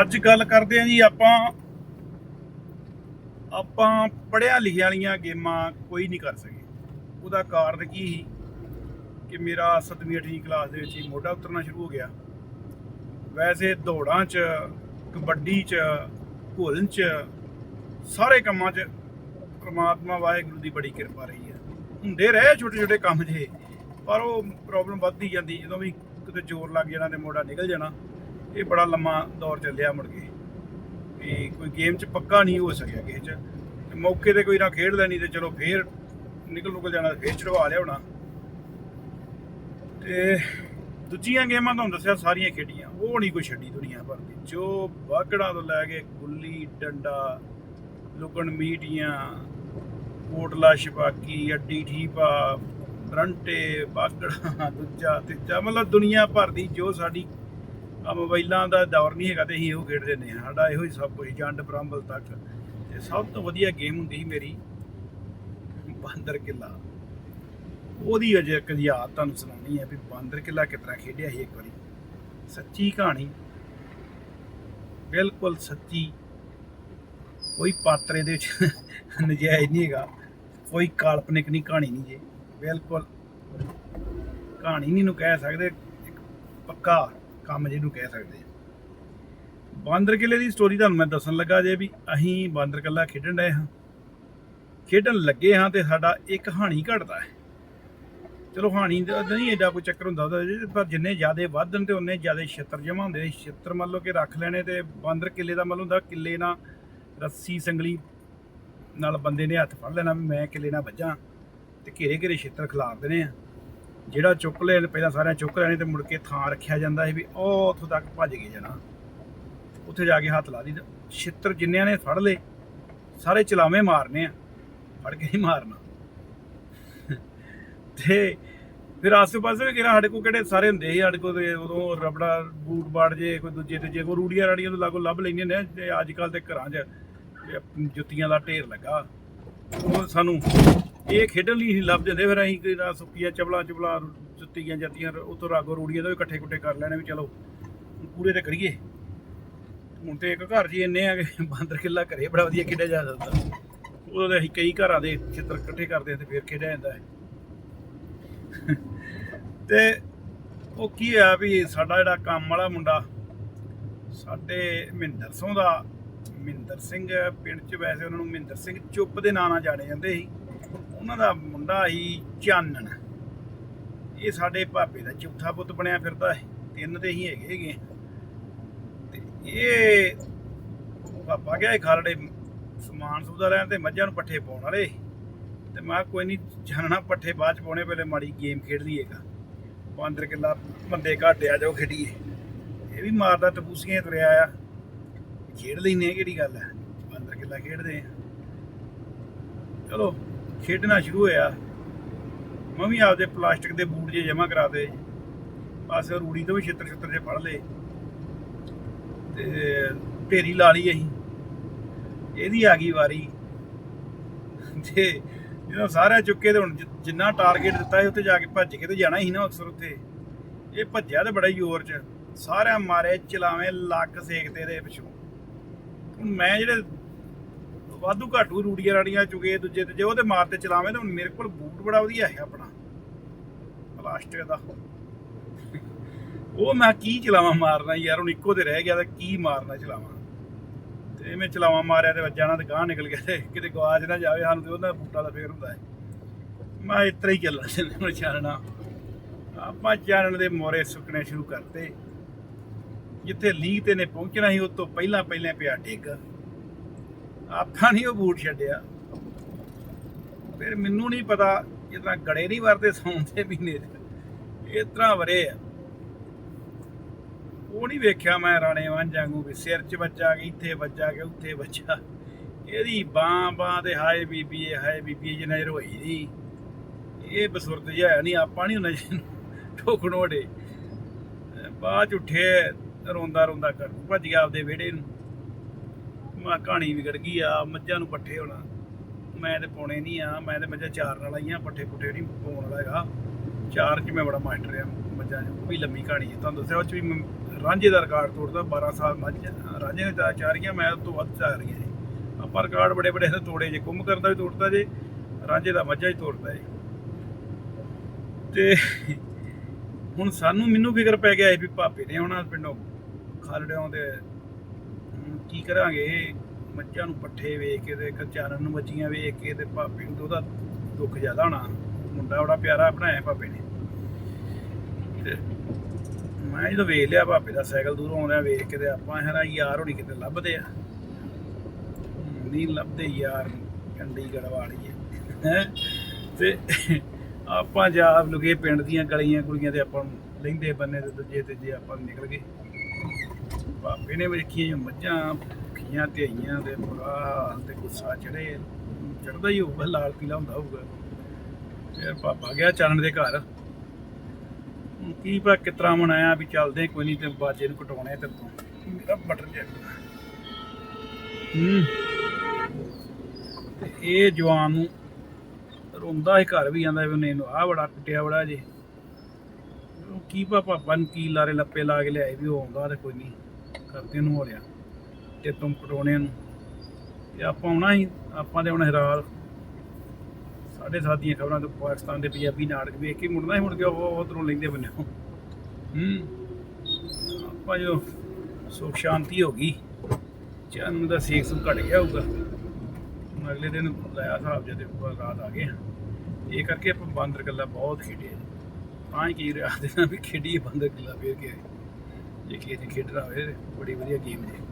ਅੱਜ ਗੱਲ ਕਰਦੇ ਆਂ ਜੀ, ਆਪਾਂ ਆਪਾਂ ਪੜਿਆ ਲਿਖਿਆ ਵਾਲੀਆਂ ਗੇਮਾਂ ਕੋਈ ਨਹੀਂ ਕਰ ਸਕੇ। ਉਹਦਾ ਕਾਰਨ ਕੀ ਸੀ ਕਿ ਮੇਰਾ 7ਵੀਂ 8ਵੀਂ ਕਲਾਸ ਦੇ ਵਿੱਚ ਹੀ ਮੋਢਾ ਉਤਰਨਾ ਸ਼ੁਰੂ ਹੋ ਗਿਆ। ਵੈਸੇ ਦੌੜਾਂ 'ਚ, ਕਬੱਡੀ 'ਚ ਘੋਲਣ 'ਚ, ਸਾਰੇ ਕੰਮਾਂ 'ਚ ਪ੍ਰਮਾਤਮਾ ਵਾਹਿਗੁਰੂ ਦੀ ਬੜੀ ਕਿਰਪਾ ਰਹੀ ਹੈ। ਹੁੰਦੇ ਰਹੇ ਛੋਟੇ ਛੋਟੇ ਕੰਮ ਜੇ ਪਰ ਉਹ ਪ੍ਰੋਬਲਮ ਵੱਧਦੀ ਜਾਂਦੀ, ਜਦੋਂ ਵੀ ਕਿਤੇ ਜ਼ੋਰ ਲੱਗ ਜਾਣਾ ਤੇ ਮੋਢਾ ਨਿਕਲ ਜਾਣਾ। ਇਹ ਬੜਾ ਲੰਮਾ ਦੌਰ ਚੱਲਿਆ ਮੁੜ ਕੇ, ਵੀ ਕੋਈ ਗੇਮ 'ਚ ਪੱਕਾ ਨਹੀਂ ਹੋ ਸਕਿਆ ਕਿਸੇ 'ਚ। ਮੌਕੇ ਤੇ ਕੋਈ ਨਾ ਖੇਡ ਲੈਣੀ ਤੇ ਚਲੋ ਫੇਰ ਨਿਕਲ ਨੁਕਲ ਜਾਣਾ ਤੇ ਫੇਰ ਚੜਵਾ ਹੋਣਾ। ਤੇ ਦੂਜੀਆਂ ਗੇਮਾਂ ਤੁਹਾਨੂੰ ਦੱਸਿਆ, ਸਾਰੀਆਂ ਖੇਡੀਆਂ। ਉਹ ਨਹੀਂ ਕੋਈ ਛੱਡੀ ਦੁਨੀਆ ਭਰ ਦੀ। ਜੋ ਬਾਗੜਾ ਤੋਂ ਲੈ ਕੇ ਗੁੱਲੀ, ਡੰਡਾ, ਲੁਕਣ ਮੀਟੀਆਂ ਕੋਟਲਾ ਛਪਾਕੀ, ਅੱਡੀ, ਠੀਪਾ, ਬਰੰਟੇ ਬਾਗੜਾ ਦੂਜਾ, ਤੀਜਾ, ਮਤਲਬ ਦੁਨੀਆ ਭਰ ਦੀ ਜੋ ਸਾਡੀ ਆ ਮੋਬਾਈਲਾਂ ਦਾ ਦੌਰ ਨਹੀਂ ਹੈਗਾ ਤੇ ਅਸੀਂ ਇਹੋ ਖੇਡਦੇ ਨੇ ਸਾਡਾ ਇਹੋ ਹੀ ਸਭ ਕੁਝ, ਜੰਡ ਬ੍ਰਹਮਲ ਤੱਕ। ਤੇ ਸਭ ਤੋਂ ਵਧੀਆ ਗੇਮ ਹੁੰਦੀ ਸੀ ਮੇਰੀ ਬਾਂਦਰ ਕਿੱਲਾ। ਉਹਦੀ ਅਜੇ ਇੱਕ ਯਾਦ ਤੁਹਾਨੂੰ ਸੁਣਾਉਣੀ ਹੈ ਵੀ ਬਾਂਦਰ ਕਿੱਲਾ ਕਿਤਨਾ ਖੇਡਿਆ ਸੀ ਇੱਕ ਵਾਰੀ। ਸੱਚੀ ਕਹਾਣੀ। ਬਿਲਕੁਲ ਸੱਚੀ। ਕੋਈ ਪਾਤਰੇ ਦੇ ਵਿੱਚ ਨਜਾਇਜ਼ ਨਹੀਂ ਹੈਗਾ। ਕੋਈ ਕਾਲਪਨਿਕ ਨਹੀਂ, ਕਹਾਣੀ ਨਹੀਂ ਜੇ। ਬਿਲਕੁਲ। ਕਹਾਣੀ ਨਹੀਂ ਨੂੰ ਕਹਿ ਸਕਦੇ। ਇੱਕ ਪੱਕਾ ਕੰਮ ਜਿਹਨੂੰ ਕਹਿ ਸਕਦੇ। ਆ। ਬਾਂਦਰ ਕਿਲੇ ਦੀ ਸਟੋਰੀ ਤੁਹਾਨੂੰ ਮੈਂ ਦੱਸਣ ਲੱਗਾ ਜੇ ਵੀ ਅਸੀਂ ਬਾਂਦਰ ਕਿਲਾ ਖੇਡਣ ਡਏ ਹਾਂ। ਖੇਡਣ ਲੱਗੇ ਹਾਂ ਤੇ ਸਾਡਾ ਇੱਕ ਹਾਣੀ ਘਟਦਾ ਹੈ। ਚਲੋ ਹਾਣੀ ਦਾ ਨਹੀਂ ਐਡਾ ਕੋਈ ਚੱਕਰ ਹੁੰਦਾ ਉਹਦਾ ਪਰ ਜਿੰਨੇ ਜ਼ਿਆਦੇ ਵਧਣ ਤੇ ਉਹਨੇ ਜ਼ਿਆਦੇ ਛਿੱਤਰ ਜਮਾ ਹੁੰਦੇ ਨੇ। ਛਿੱਤਰ ਮੰਨ ਲਓ ਕਿ ਰੱਖ ਲੈਣੇ ਤੇ ਬਾਂਦਰ ਕਿਲੇ ਦਾ ਮਤਲਬ ਹੁੰਦਾ ਕਿਲੇ ਨਾਲ ਰੱਸੀ ਸੰਗਲੀ ਨਾਲ ਬੰਦੇ ਨੇ ਹੱਥ ਫੜ ਲੈਣਾ ਵੀ ਮੈਂ ਕਿਲੇ ਨਾਲ ਵੱਜਾਂ ਤੇ ਘੇਰੇ ਘੇਰੇ ਛਿੱਤਰ ਖਿਲਾਰ ਦੇਣੇ ਆ ਜਿਹੜਾ ਚੁੱਕ ਲੈਣ ਪਹਿਲਾਂ ਸਾਰਿਆਂ ਚੁੱਕ ਲੈਣੇ ਤੇ ਮੁੜ ਕੇ ਥਾਂ ਰੱਖਿਆ ਜਾਂਦਾ ਸੀ ਵੀ ਉਹ ਉੱਥੋਂ ਤੱਕ ਭੱਜ ਕੇ ਜਾਣਾ। ਉੱਥੇ ਜਾ ਕੇ ਹੱਥ ਲਾ ਦੀ ਛਿੱਤਰ ਜਿੰਨਿਆਂ ਨੇ ਫੜ ਲਏ, ਸਾਰੇ ਚਲਾਵੇਂ ਮਾਰਨੇ ਆ। ਫੜ ਕੇ ਹੀ ਮਾਰਨਾ। ਤੇ ਫਿਰ ਆਸੇ ਪਾਸੇ ਵੀ ਕਿਹੜਾ ਸਾਡੇ ਕੋਲ ਕਿਹੜੇ ਸਾਰੇ ਹੁੰਦੇ ਸੀ, ਸਾਡੇ ਕੋਲ ਤੇ ਉਦੋਂ ਰਬੜਾ, ਬੂਟ ਬਾੜ ਜੇ, ਕੋਈ ਦੂਜੇ ਤੇ ਜੇ ਕੋਈ ਰੂੜੀਆਂ ਰਾੜੀਆਂ ਤੋਂ ਲਾਗੋ ਲੱਭ ਲੈਂਦੇ ਨੇ ਤੇ ਅੱਜ ਕੱਲ ਤੇ ਘਰਾਂ 'ਚ ਜੁੱਤੀਆਂ ਦਾ ਢੇਰ ਲੱਗਾ। ਉਹ ਸਾਨੂੰ ਇਹ ਖੇਡਣ ਲਈ ਨਹੀਂ ਲੱਭ ਦਿੰਦੇ ਫਿਰ ਅਸੀਂ ਕੋਈ ਨਾ ਸੁੱਕੀਆਂ ਚਬਲਾ ਚਬਲਾ ਜੁੱਤੀਆਂ ਜਾਂਦੀਆਂ ਉਤੋਂ ਰਾਗੋ ਰੂੜੀਆਂ ਦਾ ਵੀ ਇਕੱਠੇ ਕੁੱਟੇ ਕਰ ਲੈਣੇ ਵੀ ਚਲੋ ਪੂਰੇ ਤੇ ਕਰੀਏ। ਹੁਣ ਤੇ ਇੱਕ ਘਰ ਜੀ ਇੰਨੇ ਆ ਕਿ ਬਾਂਦਰ ਕਿੱਲਾ ਘਰੇ ਬੜਾ ਵਧੀਆ ਖੇਡਿਆ ਜਾ ਸਕਦਾ। ਉਦੋਂ ਤੇ ਅਸੀਂ ਕਈ ਘਰਾਂ ਦੇ ਚਿੱਤਰ ਇਕੱਠੇ ਕਰਦੇ ਆ ਤੇ ਫਿਰ ਖੇਡਿਆ ਜਾਂਦਾ ਹੈ। ਤੇ ਉਹ ਕੀ ਆ ਵੀ ਸਾਡਾ ਜਿਹੜਾ ਕੰਮ ਵਾਲਾ ਮੁੰਡਾ, ਸਾਡੇ ਮਹਿੰਦਰ ਸਿੰਘ ਦਾ, ਮਹਿੰਦਰ ਸਿੰਘ ਪਿੰਡ 'ਚ ਵੈਸੇ ਉਹਨਾਂ ਨੂੰ ਮਹਿੰਦਰ ਸਿੰਘ ਚੁੱਪ ਦੇ ਨਾਂ ਨਾਲ ਜਾਣੇ ਜਾਂਦੇ ਸੀ। ਉਹਨਾਂ ਦਾ ਮੁੰਡਾ ਸੀ ਚਾਨਣ। ਇਹ ਸਾਡੇ ਭਾਪੇ ਦਾ ਚੌਥਾ ਪੁੱਤ ਬਣਿਆ ਫਿਰਦਾ ਹੈ। ਤਿੰਨ ਤੇ ਹੀ ਹੈਗੇ ਹੈਗੇ ਤੇ ਇਹ ਪਾਪਾ ਗਿਆ ਖਾਲੜੇ ਸਮਾਨ ਸੂਦਾ ਲੈਣ ਤੇ ਮੱਝਾਂ ਨੂੰ ਪੱਠੇ ਪਾਉਣ ਵਾਲੇ। ਤੇ ਮੈਂ ਕਿਹਾ, ਕੋਈ ਨਹੀਂ ਜਾਣਨਾ ਪੱਠੇ ਬਾਅਦ ਚ ਪਾਉਣੇ ਪਹਿਲੇ ਮਾੜੀ ਗੇਮ ਖੇਡ ਲਈਏਗਾ ਬਾਂਦਰ ਕਿੱਲਾ ਬੰਦੇ ਘਾਟਿਆ ਜਾਓ ਖੇਡੀਏ। ਇਹ ਵੀ ਮਾਰਦਾ, ਟਪੂਸੀਆਂ ਤੁਰਿਆ ਆ। ਖੇਡ ਲੈਨੇ ਕਿਹੜੀ ਗੱਲ ਹੈ ਬਾਂਦਰ ਕਿੱਲਾ ਖੇਡਦੇ ਆ। ਚਲੋ ਖੇਡਣਾ ਸ਼ੁਰੂ ਹੋਇਆ। ਮੈਂ ਵੀ ਆਪਦੇ ਪਲਾਸਟਿਕ ਦੇ ਬੂਟ ਜੇ ਜਮਾ ਕਰਾ ਦੇ ਬਸ ਰੂੜੀ ਤੋਂ ਵੀ ਛਿੱਤਰ ਛਿੱਤਰ ਜੇ ਫੜ ਲਏ। ਤੇ ਢੇਰੀ ਲਾ ਲਈ ਅਸੀਂ। ਇਹਦੀ ਆ ਗਈ ਵਾਰੀ। ਤੇ ਜਦੋਂ ਸਾਰਿਆਂ ਚੁੱਕੇ ਤੇ ਹੁਣ ਜਿੰਨਾ ਟਾਰਗੇਟ ਦਿੱਤਾ ਸੀ ਉੱਤੇ ਜਾ ਕੇ ਭੱਜ ਕੇ ਤੇ ਜਾਣਾ ਹੀ ਨਾ ਅਕਸਰ ਉੱਥੇ। ਇਹ ਭੱਜਿਆ ਤੇ ਬੜਾ ਜ਼ੋਰ ਚ। ਸਾਰਿਆਂ ਮਾਰੇ, ਚਲਾਵੇਂ, ਲੱਕ ਸੇਕਦੇ ਦੇ ਪਿਛੋਂ। ਹੁਣ ਮੈਂ ਜਿਹੜੇ ਵਾਧੂ ਘਾਟੂ ਰੂੜੀਆਂ ਰਾੜੀਆਂ ਚੁਗੇ ਦੂਜੇ ਤੇ, ਜੇ ਉਹਦੇ ਮਾਰ ਤੇ ਚਲਾਵੇਂ ਤਾਂ ਮੇਰੇ ਕੋਲ ਬੂਟ ਬੜਾ ਵਧੀਆ ਹੈ ਆਪਣਾ। ਪਲਾਸਟਿਕ ਦਾ। ਉਹ ਮੈਂ ਕੀ ਚਲਾਵਾਂ ਮਾਰਨਾ ਯਾਰ, ਹੁਣ ਇੱਕੋ ਤੇ ਰਹਿ ਗਿਆ ਤਾਂ ਕੀ ਮਾਰਨਾ ਚਲਾਵਾਂ। ਤੇ ਮੈਂ ਚਲਾਵਾਂ ਮਾਰਿਆ ਤੇ ਵੱਜਾ ਨਾ ਤੇ ਗਾਹ ਨਿਕਲ ਗਿਆ ਤੇ ਕਿਤੇ ਗਵਾਚ ਨਾ ਜਾਵੇ ਸਾਨੂੰ ਤੇ ਉਹਦਾ ਬੂਟਾ ਦਾ ਫੇਰ ਹੁੰਦਾ ਹੈ। ਮੈਂ ਇਸ ਤਰ੍ਹਾਂ ਹੀ ਚੱਲਣਾ ਚੱਲਣਾ ਚਾਹਣਾ ਆਪਾਂ ਚਾਨਣ ਦੇ ਮੋਰੇ ਸੁੱਕਣੇ ਸ਼ੁਰੂ ਕਰਤੇ। ਜਿੱਥੇ ਲੀਹ ਤੇ ਨੇ ਪਹੁੰਚਣਾ ਸੀ, ਉਸ ਤੋਂ ਪਹਿਲਾਂ ਪਹਿਲਾਂ ਪਿਆ ਡਿੱਗ। ਆਪਾਂ ਨਹੀਂ ਉਹ ਬੂਟ ਛੱਡਿਆ। ਫਿਰ ਮੈਨੂੰ ਨਹੀਂ ਪਤਾ ਜਿੱਦਾਂ ਗੜੇ ਨਹੀਂ ਵਰਦੇ ਸੌਣ ਦੇ ਮਹੀਨੇ 'ਚ। ਇਸ ਤਰ੍ਹਾਂ ਵਰੇ ਆ। ਉਹ ਨਹੀਂ ਵੇਖਿਆ ਮੈਂ ਰਾਣੇ ਵਾਂ ਜਾਂਗੂ ਵੀ ਸਿਰ 'ਚ ਵੱਜਾ ਕਿ ਇੱਥੇ ਵੱਜਾ ਕਿ ਉੱਥੇ ਵੱਜਾ ਇਹਦੀ ਬਾਹ ਬਾਹ ਤੇ ਹਾਏ ਬੀਬੀ ਹਾਏ ਬੀਬੀ, ਇਹ ਨਜ਼ਰ ਹੋਈ ਨਹੀਂ ਇਹ ਬਸੁਰਤ ਜਿਹਾ ਨਹੀਂ, ਆਪਾਂ ਨਹੀਂ ਨਜ਼ਰ ਠੋਕਣ ਵੜੇ ਬਾਅਦ 'ਚ ਉੱਠੇ ਰੋਂਦਾ ਰੋਂਦਾ ਕਰ, ਭੱਜ ਗਿਆ ਆਪਦੇ ਵਿਹੜੇ ਨੂੰ। ਮੈਂ ਕਹਾਣੀ ਵਿਗੜ ਗਈ ਆ, ਮੱਝਾਂ ਨੂੰ ਪੱਠੇ ਹੋਣਾ। ਮੈਂ ਤੇ ਪਾਉਣੇ ਨਹੀਂ ਆ, ਮੈਂ ਤੇ ਮੱਝਾਂ ਚਾਰਨ ਵਾਲਾ ਹੀ ਆ ਪੱਠੇ ਪੁੱਠੇ ਨਹੀਂ ਪਾਉਣ ਵਾਲਾ ਹੈਗਾ। ਚਾਰ 'ਚ ਮੈਂ ਬੜਾ ਮਾਸਟਰ ਆ ਮੱਝਾਂ 'ਚ ਉਹ ਵੀ ਲੰਮੀ ਕਹਾਣੀ ਹੈ ਤੁਹਾਨੂੰ ਦੱਸਿਆ, ਉਹ 'ਚ ਵੀ ਮੈਂ ਰਾਂਝੇ ਦਾ ਰਿਕਾਰਡ ਤੋੜਦਾ 12 ਸਾਲ ਮੱਝ, ਰਾਂਝੇ ਨੇ ਚਾਰ ਚਾਰੀਆਂ ਮੈਂ ਉਸ ਤੋਂ ਵੱਧ ਚਾਰ ਜੀ। ਆਪਾਂ ਰਿਕਾਰਡ ਬੜੇ ਬੜੇ ਇਹਦੇ ਤੋੜੇ ਜੇ ਕੁੰਭ ਕਰਦਾ ਵੀ ਤੋੜਦਾ ਜੇ, ਰਾਂਝੇ ਦਾ ਮੱਝਾਂ ਹੀ ਤੋੜਦਾ ਜੀ। ਤੇ ਹੁਣ ਸਾਨੂੰ ਮੈਨੂੰ ਫਿਕਰ ਪੈ ਗਿਆ ਸੀ ਵੀ ਭਾਪੇ ਨੇ ਆਉਣਾ ਪਿੰਡੋਂ, ਖਾਲੜਿਆਂ ਦੇ ਕੀ ਕਰਾਂਗੇ? ਮੱਝਾਂ ਨੂੰ ਪੱਠੇ ਵੇਖ ਕੇ ਤੇ ਚਾਰਨ ਨੂੰ ਮੱਝੀਆਂ ਵੇਚ ਕੇ ਤੇ ਭਾਪੇ ਨੂੰ ਤਾਂ ਉਹਦਾ ਦੁੱਖ ਜ਼ਿਆਦਾ ਹੋਣਾ। ਮੁੰਡਾ ਬੜਾ ਪਿਆਰਾ ਬਣਾਇਆ ਭਾਪੇ ਨੇ। ਤੇ ਮੈਂ ਜਦੋਂ ਵੇਖ ਲਿਆ ਭਾਪੇ ਦਾ ਸਾਈਕਲ ਦੂਰੋਂ ਆਉਂਦਿਆਂ ਵੇਖ ਕੇ ਤੇ ਆਪਾਂ ਹਰਾ ਯਾਰ ਹੋਣੀ ਕਿਤੇ ਲੱਭਦੇ ਆ। ਨਹੀਂ ਲੱਭਦੇ ਯਾਰ, ਚੰਡੀਗੜ੍ਹ ਵਾਲੀ ਹੈ? ਤੇ ਆਪਾਂ ਜਾ ਲੁਕੇ ਪਿੰਡ ਦੀਆਂ ਗਲੀਆਂ ਗੁਲੀਆਂ ਤੇ ਆਪਾਂ ਨੂੰ ਲੈਂਦੇ ਬੰਨੇ ਤੇ ਦੂਜੇ ਤੇ ਜੇ ਆਪਾਂ ਨਿਕਲ ਗਏ। ਭਾਪੇ ਵੇਖੀਆਂ ਜੋ ਮੱਝਾਂ, ਭੁੱਖੀਆਂ ਤੇ ਆਈਆਂ ਤੇ ਬੁਰਾ ਹਾਲ ਤੇ ਗੁੱਸਾ ਚੜੇ ਚੜਦਾ ਹੀ ਹੋਊਗਾ, ਲਾਲ ਪੀਲਾ ਹੁੰਦਾ ਹੋਊਗਾ। ਫਿਰ ਪਾਪਾ ਗਿਆ ਚਰਨ ਦੇ ਘਰ। ਹੁਣ ਕੀ ਪਾ ਕਿਤਰਾ ਮਨਾਇਆ ਵੀ ਚੱਲਦੇ ਕੋਈ ਨਹੀਂ ਤੇ ਬਾਜੇ ਨੂੰ ਕਟਾਉਣੇ ਤੇ ਤੂੰ। ਮੇਰਾ ਬਟਨ ਜਿਹਾ। ਹੂੰ। ਇਹ ਜਵਾਨ ਨੂੰ ਰੋਂਦਾ ਹੀ ਘਰ ਵੀ ਜਾਂਦਾ ਵੀ ਇਹਨੂੰ ਆਹ ਬੜਾ ਕੁੱਟਿਆ ਬੜਾ ਜੇ। ਕੀ ਪਾ ਪਾਪਾ ਨੂੰ ਕੀ ਲਾਰੇ ਲੱਪੇ ਲਾ ਕੇ ਲਿਆਏ ਵੀ ਉਹ ਆਉਂਦਾ ਤੇ ਕੋਈ ਨਹੀਂ। ਕਰਦੇ ਨੂੰ ਹੋ ਤੇ ਤੁਮ ਕਟਾਉਣੇ ਨੂੰ। ਤੇ ਆਪਾਂ ਆਉਣਾ ਹੀ, ਆਪਾਂ ਦੇ ਹੁਣ ਹੈਰਾਲ ਸਾਡੇ ਸਾਥੀਆਂ ਖਬਰਾਂ ਤੋਂ ਪਾਕਿਸਤਾਨ ਦੇ ਪੰਜਾਬੀ ਨਾਟਕ ਵੇਖ ਕੇ ਮੁੜਨਾ ਹੀ ਮੁੜ ਗਿਆ ਉਹ ਉਧਰੋਂ ਲੈਂਦੇ ਬੰਨੇ ਹੂੰ। ਆਪਾਂ ਜੋ ਸੁਖ ਸ਼ਾਂਤੀ ਹੋ ਗਈ, ਚੰਨ ਦਾ ਸੇਕ ਸੁ ਘਟ ਗਿਆ ਹੋਊਗਾ। ਅਗਲੇ ਦਿਨ ਲਾਇਆ ਸਾਹਿਬ ਜਦ ਰਾਤ ਆ ਗਏ ਇਹ ਕਰਕੇ ਆਪਾਂ ਬਾਂਦਰ ਗੱਲਾ ਬਹੁਤ ਖੇਡੇ। ਤਾਂ ਹੀ ਕੀ ਰਿਹਾ ਦੇ ਨਾਲ ਵੀ ਖੇਡੀ ਬਾਂਦਰ ਗੱਲਾ ਫੇਰ ਕੇ ਆਏ। ਜੇ ਕਿਸੇ ਨੇ ਖੇਡਣਾ ਹੋਵੇ ਬੜੀ ਵਧੀਆ ਗੇਮ ਜੀ